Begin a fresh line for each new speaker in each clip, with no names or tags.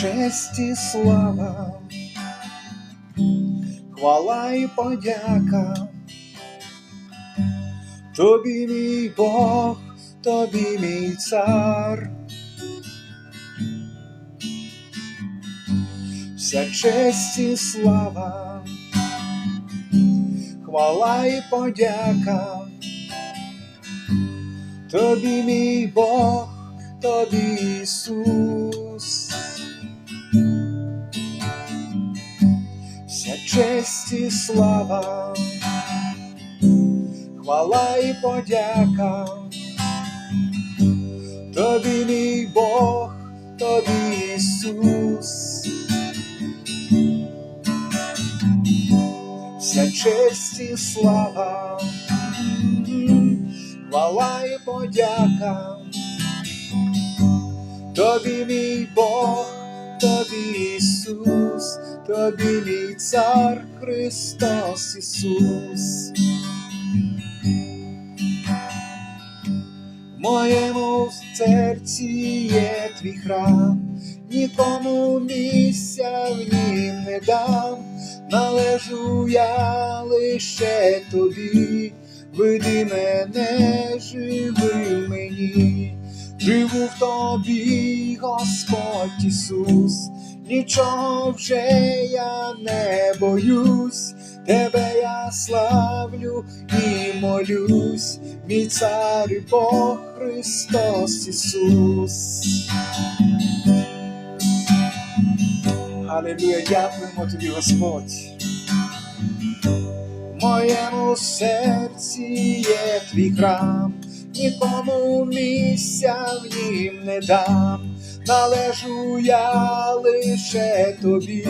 честь і слава, хвала і подяка. Тобі мій Бог, тобі мій цар. Вся честь і слава, хвала і подяка. Тобі мій Бог, тобі Ісус. Хвала подяка. Тобі мій Бог, тобі Ісус. Вся честь і слава, хвала і подяка. Тобі мій Бог, тобі Ісус, тобі мій цар Христос Ісус. Моєму серці є твій храм, нікому місця в нім не дам, належу я лише тобі, веди мене, живи мені, живу в тобі, Господь Ісус, нічого вже я не боюсь, тебе славлю і молюсь, мій цар і Бог Христос Ісус. Алілуя, дякуємо тобі, Господь. Моєму серці є твій храм, нікому місця в нім не дам, належу я лише тобі,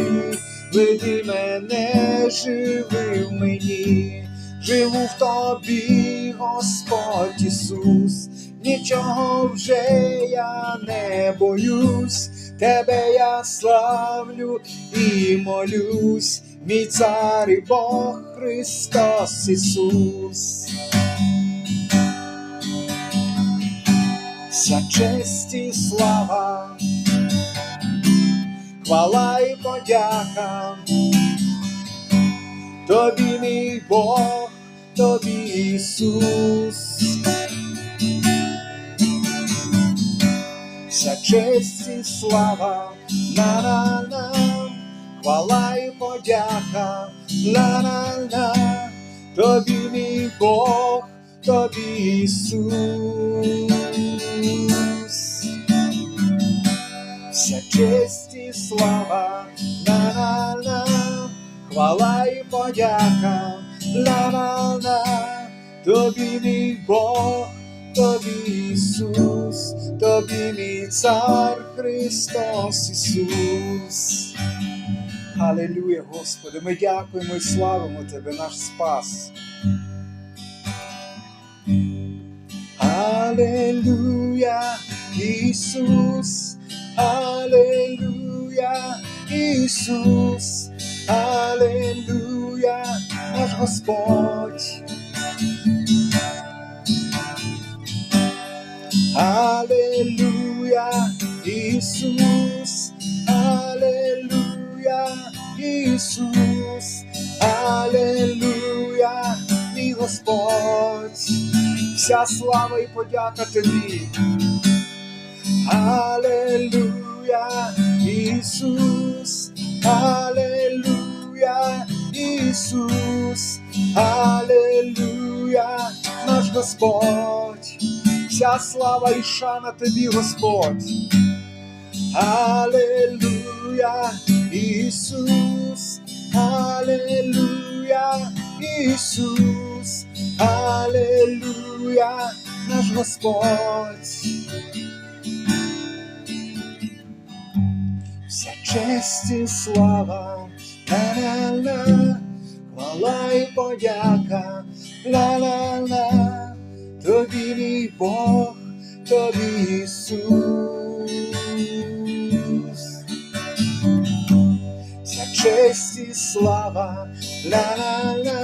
веди мене, живи в мені, живу в тобі, Господь Ісус, нічого вже я не боюсь, тебе я славлю і молюсь, мій цар і Бог Христос Ісус. Вся честь і слава, хвала і подяка, тобі мій Бог, тобі Ісус. Вся честь і слава, на-на-на, хвала і подяка, на-на-на, тобі мій Бог, тобі Ісус. Вся честь і слава, на-на-на, хвала і подяка, на-на-на, тобі мій Бог, тобі Ісус, тобі мій цар Христос Ісус. Алілуя, Господи, ми дякуємо і славимо Тебе, наш Спас. Алілуя, Ісус, Алілуя, Ісус, Алілуя, наш Господь. Алілуя, Ісус, Алілуя, Ісус, Алілуя, мій Господь, вся слава і подяка тобі. Алілуя, Ісус, Алілуя, Ісус, Алілуя, наш Господь, вся слава і шана тобі, Господь. Алілуя, Ісус, Алілуя, Ісус, Алілуя, наш Господь. Честь і слава, ла-ла-ла, хвала і подяка, ла-ла-ла, тобі мій Бог, тобі Ісус. Вся честь і слава, ла-ла-ла,